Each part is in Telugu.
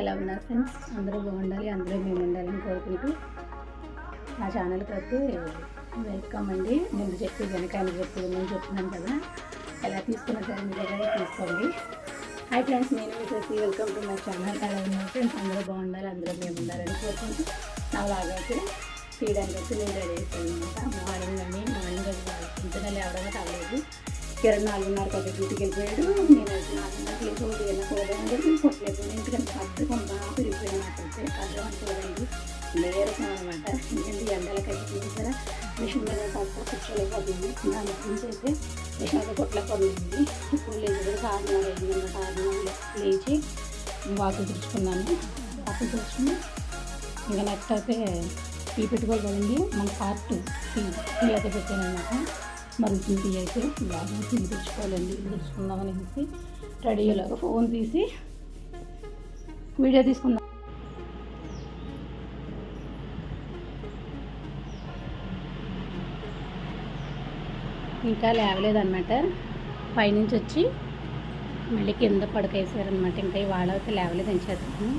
ఎలా ఉన్నారు ఫ్రెండ్స్ అందరూ బాగుండాలి అందరూ మేము ఉండాలని కోరుకుంటూ నా ఛానల్కి అయితే వెల్కమ్ అండి. ముందు చెప్పి వెనక ఆయన చెప్పి నేను చెప్తున్నాను కదా. ఎలా తీసుకున్న సరే మీ దగ్గర తీసుకోండి. హాయ్ ఫ్రెండ్స్ నేను వచ్చేసి వెల్కమ్ టు మై ఛానల్ ఎలా ఉన్నారు ఫ్రెండ్స్ అందరూ బాగుండాలి అందరూ మేము ఉండాలని కోరుకుంటూ నా లాగా అయితే తీయడానికి వచ్చి నేను రెడీ అయిపోయింది అనమాట. మార్నింగ్ అండి. మార్నింగ్ అది ఇంతనే లేవడమే కాలేదు. కిరణ్ నాలుగున్నర కొద్ది డ్యూటీకి వెళ్ళిపోయాడు. నేను అయితే నాలుగున్నరకి లేచి ఒకటి ఏదైనా పోదామని చెప్పి కొట్టలేదు ఎందుకంటే పద్ధకం బాగా పెరిగిపోయింది నాకైతే పద్ధకం అనుకోదండి నీరసం అనమాట ఎందుకంటే ఎండలకి అయితే చూసారా మిషన్ మీద పక్క కూర్చోలేకపోతుంది దాని గురించి అయితే మిషన్ అయితే కొట్టలేకపోతుంది ఇప్పుడు లేదు కూడా ఆరున్నర ఐదు కారణం లేచి వాకు తెచ్చుకున్నాను వాకు తెచ్చుకుని ఇంకా నెక్స్ట్ అయితే టీ పెట్టుకోవాలి కదండి. మన పార్ట్ టీ. టీ అయితే పెట్టాను అనమాట. మరి అయితే? బాగా తినిపించుకోవాలండి తెచ్చుకోవాలండి. అనేసి రెడీ అయ్యేలాగా ఫోన్ తీసి వీడియో తీసుకుందాం. ఇంకా లేవలేదన్నమాట. పైనుంచి వచ్చి మళ్ళీ కింద పడకేసారనమాట ఇంకా ఇవాళ అయితే లేవలేదు అని చేస్తాను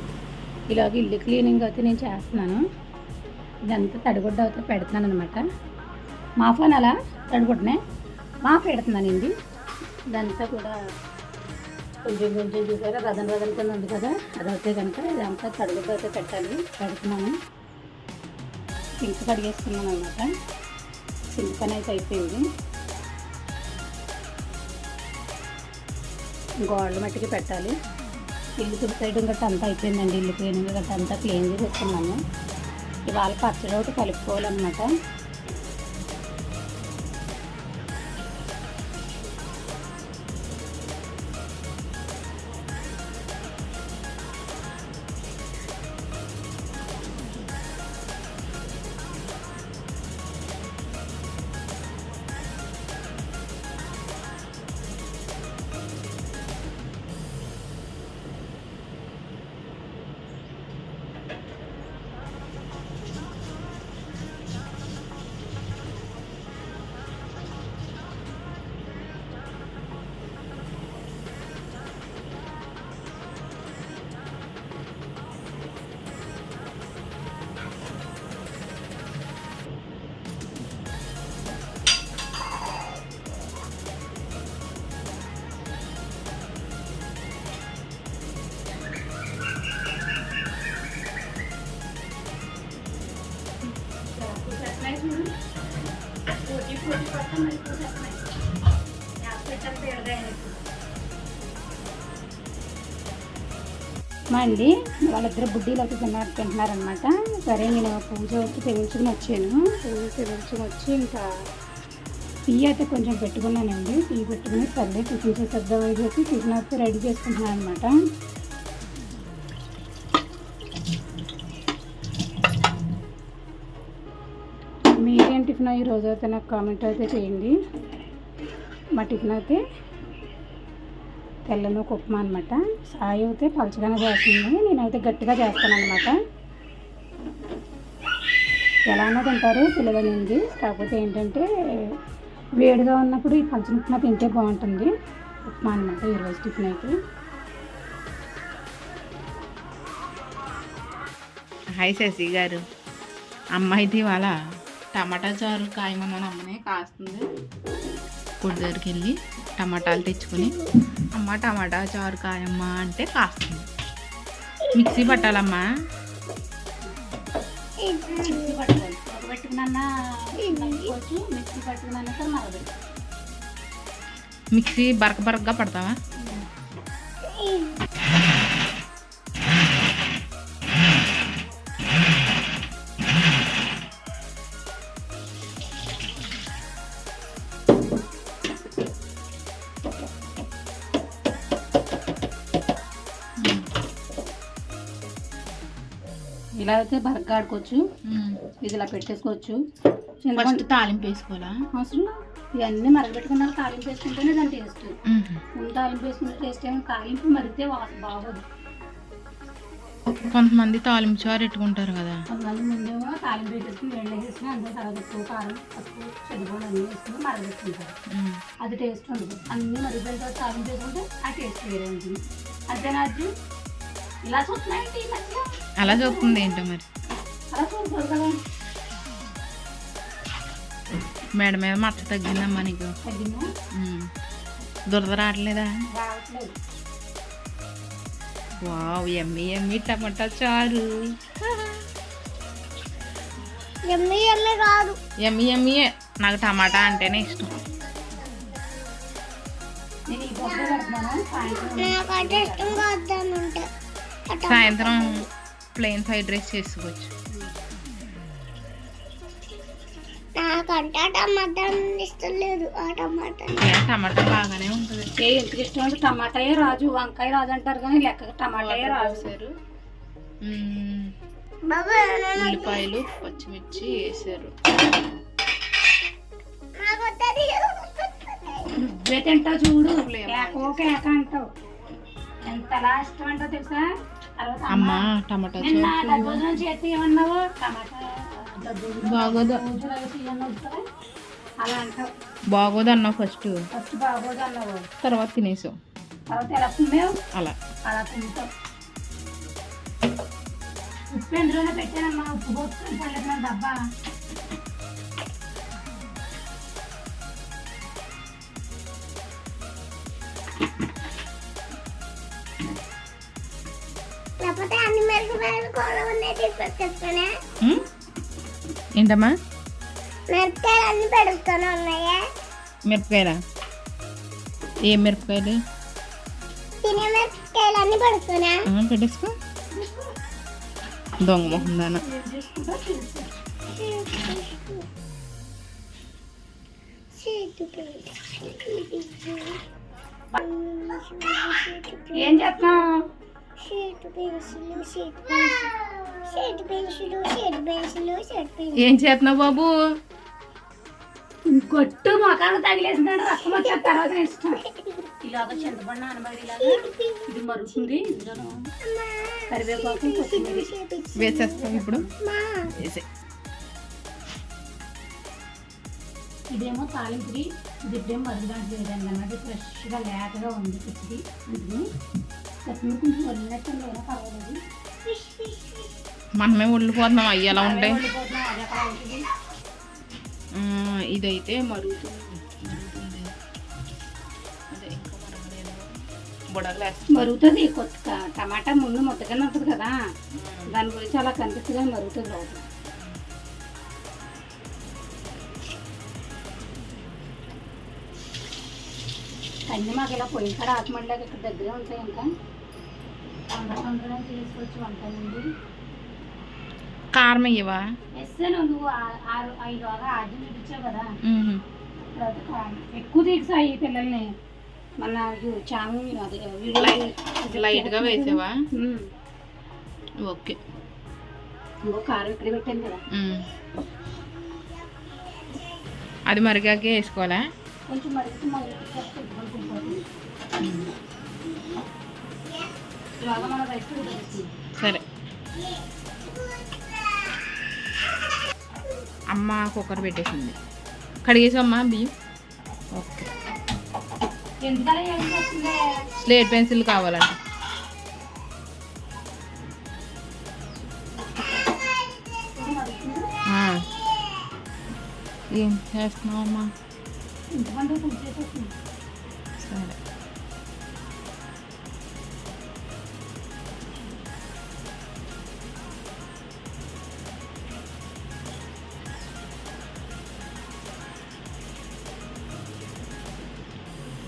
ఇలాగ ఇల్లు క్లీనింగ్ అయితే నేను చేస్తున్నాను. ఇదంతా తడిగుడ్డ అయితే పెడుతున్నాను అనమాట మా ఫోన్ అలా తడిగుడ్డనే మా పెడుతున్నానండి ఇదంతా కూడా కొంచెం కొంచెం చూసారా? రథన రథన కింద ఉంది కదా? అది అదైతే కనుక ఇదంతా తడిగుడ్డ అయితే పెట్టాలి. పెడుతున్నాను సింక్ కడిగేస్తున్నాను అనమాట సింక్ పని అయితే అయిపోయింది. గోడల మట్టికి పెట్టాలి. ఇల్లు తుడిసేయడం గట్ట అంతా అయిపోయిందండి. ఇల్లు క్లీనింగ్ గట్ట అంతా క్లీన్ చేసేసుకున్నాను ఇవాళ పచ్చడి ఒకటి కలుపుకోవాలన్నమాట. మా అండి వాళ్ళిద్దరు బుడ్డీలు అయితే తిన్నారు తింటున్నారనమాట సరే నేను పూజ వచ్చి తెగించుకుని వచ్చాను. పూజ తెగించుకుని వచ్చి ఇంకా టీ అయితే కొంచెం పెట్టుకున్నానండి. టీ పెట్టుకుని సర్లే టిఫిన్ చేసేద్దామని చెప్పి టిఫిన్ అయితే రెడీ చేసుకుంటున్నాను అనమాట టిఫిన్ ఈ రోజు అయితే నాకు కామెంట్ అయితే చేయండి. మా టిఫిన్ అయితే తెల్లను ఉప్మా అనమాట సాయి అయితే పలచగానే చేస్తుంది. నేనైతే గట్టిగా చేస్తాను అనమాట ఎలానో తింటారు పిల్లలనింది కాకపోతే ఏంటంటే వేడిగా ఉన్నప్పుడు ఈ పలచని ఉప్మా తింటే బాగుంటుంది. ఉప్మా అనమాట ఈరోజు టిఫిన్ అయితే. హాయ్ శశి గారు. అమ్మాయిది వాళ్ళ టమాటా చారు కాయమన్నాను అమ్మనే కాస్తుంది. ఇప్పుడు దగ్గరికి వెళ్ళి టమాటాలు తెచ్చుకొని అమ్మ టమాటా చారు కాయమ్మ అంటే కాస్తుంది. మిక్సీ పట్టాలమ్మా? మిక్సీ పట్టుకోవాలి. పెట్టుకున్నా మిక్సీ పట్టుకున్నా సార్ మిక్సీ బరక బరకగా పడతావా? ఇలా అయితే బరగ్గా ఆడుకోవచ్చు ఇది ఇలా పెట్టేసుకోవచ్చు ఫస్ట్ తాలింపు వేసుకోవాలా? అవసరం లేదు. ఇవన్నీ మరగబెట్టుకున్నాక తాలింపు వేసుకుంటేనే దాని టేస్ట్. ముందు తాలింపు వేసుకుంటే టేస్ట్ ఏమో తాలింపు మరిగితే బాగోదు. కొంతమంది తాలింపు చారు పెట్టుకుంటారు కదా. కొంతమంది ముందేమో తాలింపు పెట్టేసుకుని వేడి వేసుకుని అంతే తర్వాత ఉప్పు కారం పసుపు చెడుగోడు అన్నీ వేసుకుని మరగబెట్టుకుంటారు. అది టేస్ట్ ఉండదు. అన్నీ మరిగిపోయిన తర్వాత తాలింపు వేసుకుంటే ఆ టేస్ట్ వేరే ఉంటుంది. అంతేనా అది ఇలా మధ్య? అలా చూస్తుంది ఏంటో మరి? మేడ మీద మచ్చ తగ్గిందమ్మా నీకు. దురద రావట్లేదా? వావ్ ఎమ్మి ఎమ్మి టమాటా చారు. ఎమ్మి ఎమ్మి కాదు. ఎమ్మి ఎమ్మి నాకు టమాటా అంటేనే ఇష్టం. సాయంత్రం. ప్లెయిన్ ఫ్రైడ్ రైస్ చేసుకోవచ్చు. నాకంటే ఆ టమాటా ఇష్టం లేదు. ఆ టమాటా. బాగానే ఉంటుంది. ఏ ఎందుకు ఇష్టం అంటే టమాటాయే రాజు వంకాయ రాజు అంటారు కానీ లెక్క టమాటాయే బాబా ఉల్లిపాయలు పచ్చిమిర్చి వేసారు. నువ్వే తింటావు చూడు. లేదు. కేకో అంటావు. ఎంతలా ఇష్టం అంటావు తెలుసా? అమ్మ టమాటా బాగోదు. బాగోదు అన్నావు ఫస్ట్. తర్వాత తినేసావు. అలా. ఉప్పు ఎందులోనే పెట్టానమ్మా? ఉప్పు పడలేదు డబ్బా ఏంటమ్మా? మిరపకాయలు అన్ని పెడుతూనే ఉన్నాయా మిరపకాయలా? ఏ మిరపకాయలు? తినే మిరపకాయలు అన్ని పెడుతున్నా ఆ, పెట్టేసుకో. దొంగ మొహం దాన. ఏం చేస్తున్నావు? ఏం చేస్తున్నావు బాబు? కొట్టు మొఖాలు తగిలేసినాడు రక్తం వచ్చే తర్వాత ఇష్టం ఇలాగ చింతపండు నానబడి ఇలాగ ఇది మరుగుతుంది ఇందులో కరివేపాకు కొత్తిమీర. వేసేస్తావు ఇప్పుడు. వేసే ఇదేమో తాలింపుది ఇది ఇప్పుడేమో మరుగుదాంట్లో వేయడానికి అన్నమాట ఫ్రెష్గా లేతగా ఉంది కిచిడి అందుకని కొంచెం వదిలినట్టు లేదా పర్వాలేదు మనమే ఉండిపోతున్నాం అవి ఎలా ఉంటాయి ఇదైతే మరుగుతుంది. మరుగుతుంది. కొత్త టమాటా ముందు ముద్దగానే ఉంటుంది కదా. దాని గురించి అలా కనిపిస్తుంది మరుగుతుంది లోపల. అన్నీ మాకు ఇలా పొయ్యి కాడ ఆకుమడిలాగా ఇక్కడ దగ్గరే ఉంటాయి ఇంకా చేసుకోవచ్చు కారం వేస్తాను నువ్వు ఆరు ఐదు చూపించావు కదా. ఉహు. తర్వాత కారం. ఎక్కువ తీసాయి పిల్లల్ని. మన ఛానల్ అది లైట్గా వేసావా. ఓకే. ఇంకో కారం ఇక్కడ పెట్టాను కదా. ఉమ్. అది మరిగాకే వేసుకోవాలా? కొంచెం మరిగితే మళ్ళీ కొంచెం ఇలాగా మన రైస్ ఉడకబెట్టి సరే. అమ్మ కుక్కర్ పెట్టేసింది. కడిగేసమ్మా బియ్యం? ఓకే. స్లేట్ పెన్సిల్ ఆ. ఏం చేస్తున్నావు అమ్మా సరే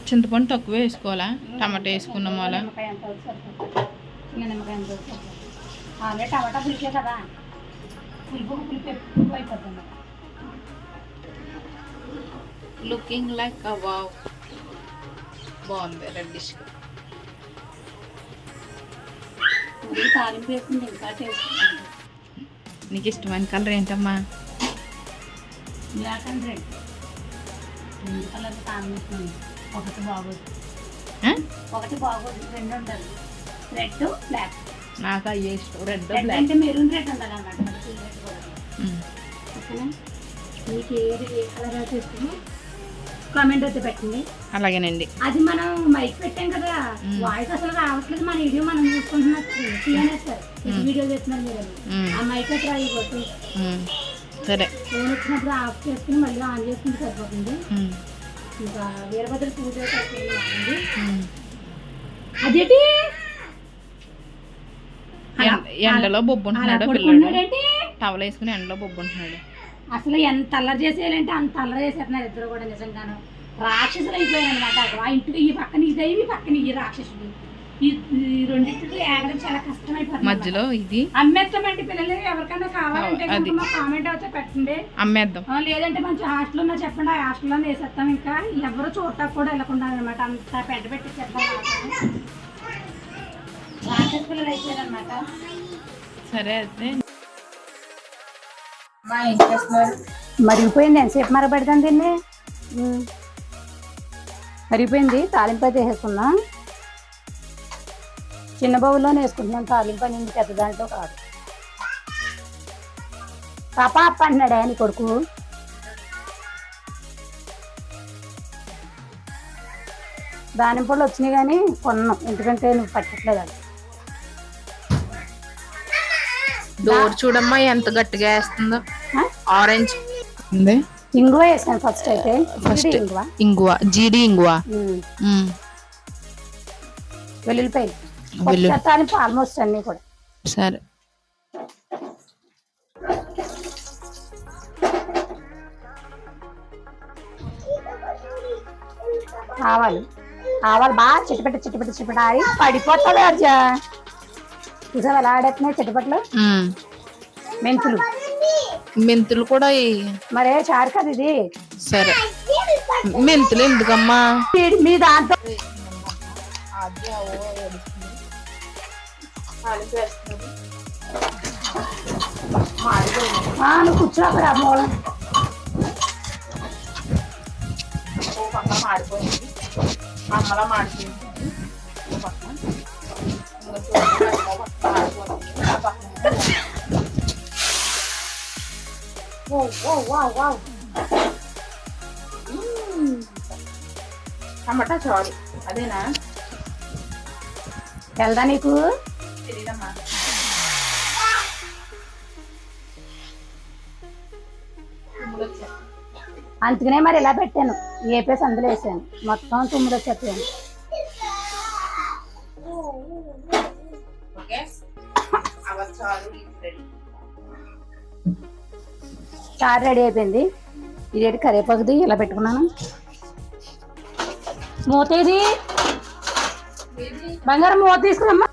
చింతపండు తక్కువ వేసుకోవాలా? టమాటా వేసుకున్నాం అలా. టమాటా పులిపే కదా. పులుపు పులుపు ఎక్కువ అయిపోతుంది. లుకింగ్ లైక్ వావ్ బాగుంది రెడ్డిష్ మరి తాలింపు వేసుకుంటే ఇంకా ఉంటుంది నీకు ఇష్టమైన కలర్ ఏంటమ్మా? Black and red. రెండు కలర్ కాంబినేషన్ ఒకటి బాగోదు? ఒకటి బాగోదు రెండు ఉంటుంది రెడ్ బ్లాక్ నాకు అయ్యే ఇష్టం. రెడ్ బ్లాక్ అంటే మెరూన్ రెడ్ ఉండాలి అన్నమాట ఓకేనా? నీకు ఏది ఏ కలర్ అయితే ఇష్టమో కామెంట్ అయితే పెట్టండి. అలాగేనండి. అది మనం మైక్ పెట్టాం కదా వాయిస్ అసలు రావట్లేదు మన వీడియో మనం చూసుకుంటున్నాం. సార్ వీడియో చేస్తున్నారు మీరు. ఆ మైక్ అయితే రాయిపోతుంది. సరే. ఫోన్ వచ్చినప్పుడు ఆఫ్ చేసుకుని మళ్ళీ ఆన్ చేసుకుంటే సరిపోతుంది. ఇంకా వీరభద్ర పూజ. అదేంటి? ఎం- ఎండలో బొబ్బు ఉంటున్నాడు పిల్లడు. టవల్ వేసుకుని ఎండలో బొబ్బు ఉంటున్నాడు. అసలు ఎంత అల్లరి చేసేయాలంటే అంత అల్లరి చేసేస్తున్నారు ఇద్దరు కూడా నిజంగాను. రాక్షసులు అయిపోయారు అనమాట ఆ ఇంటికి ఈ పక్కన ఈ దైవి పక్కన ఈ రాక్షసుడు. ఈ రెండింటికి ఏగడం చాలా కష్టమైపోతుంది మధ్యలో ఇది. అమ్మేస్తామండి పిల్లలు ఎవరికైనా కావాలంటే కామెంట్ అయితే పెట్టండి. అమ్మేద్దాం. లేదంటే మంచి హాస్టల్ ఉన్నా చెప్పండి ఆ హాస్టల్లో వేసేస్తాం ఇంకా. ఎవరు చూడటానికి కూడా వెళ్ళకుండా అనమాట అంత పెద్ద పెట్టి చెప్తాం రాక్షస పిల్లలు అయిపోయారు అనమాట సరే అయితే. మరిగిపోయింది. ఎంతసేపు మరగబెడతాను దీన్ని మరిగిపోయింది. తాలింపు అయితే వేసుకుందాం చిన్న బౌల్లోనే వేసుకుంటున్నాం తాలింపు అని పెద్ద దాంట్లో కాదు. పాప అప్ప అన్నాడే నీ కొడుకు దానింపళ్ళు వచ్చినాయి కానీ కొన్నాం. ఎందుకంటే నువ్వు పట్టట్లేదు అది. డోర్ చూడమ్మా ఎంత గట్టిగా వేస్తుందో? ఆరెంజ్ ఉంది ఇంగువ వేసాను ఫస్ట్ అయితే. First. ఇది ఇంగువ. ఇంగువ జీడి ఇంగువ. ఉమ్. ఉమ్. వెల్లుల్లిపాయలు వెల్లు పప్పు తాలింపు ఆల్మోస్ట్ అన్నీ కూడా. సరే. ఆవాలు. ఆవాలు బాగా చిటపెట్ట చిటపెట్ట చిటపెట్ట పడిపోతుంది అర్జా చూసావు ఎలా ఆడేస్తున్నాయి చిటపట్లు. మెంతులు. మెంతులు కూడా మరే చారు కదా ఇది. సరే. మెంతులు ఎందుకమ్మా? మీ- ఆ, నువ్వు కూర్చో అక్కడ మూల అమ్మలా మాడిపోయింది. టమాటా చారు. అదేనా? వెళ్దా నీకు? అందుకనే మరి ఇలా పెట్టాను. ఏపేసి అందులో వేసాను. మొత్తం తుమ్ముడు వచ్చేస్తాను ఓకే చారు రెడీ అయిపోయింది. ఇదేంటి కరివేపాకుది ఇలా పెట్టుకున్నాను? మూత ఇది. బంగారం మూత తీసుకురమ్మా.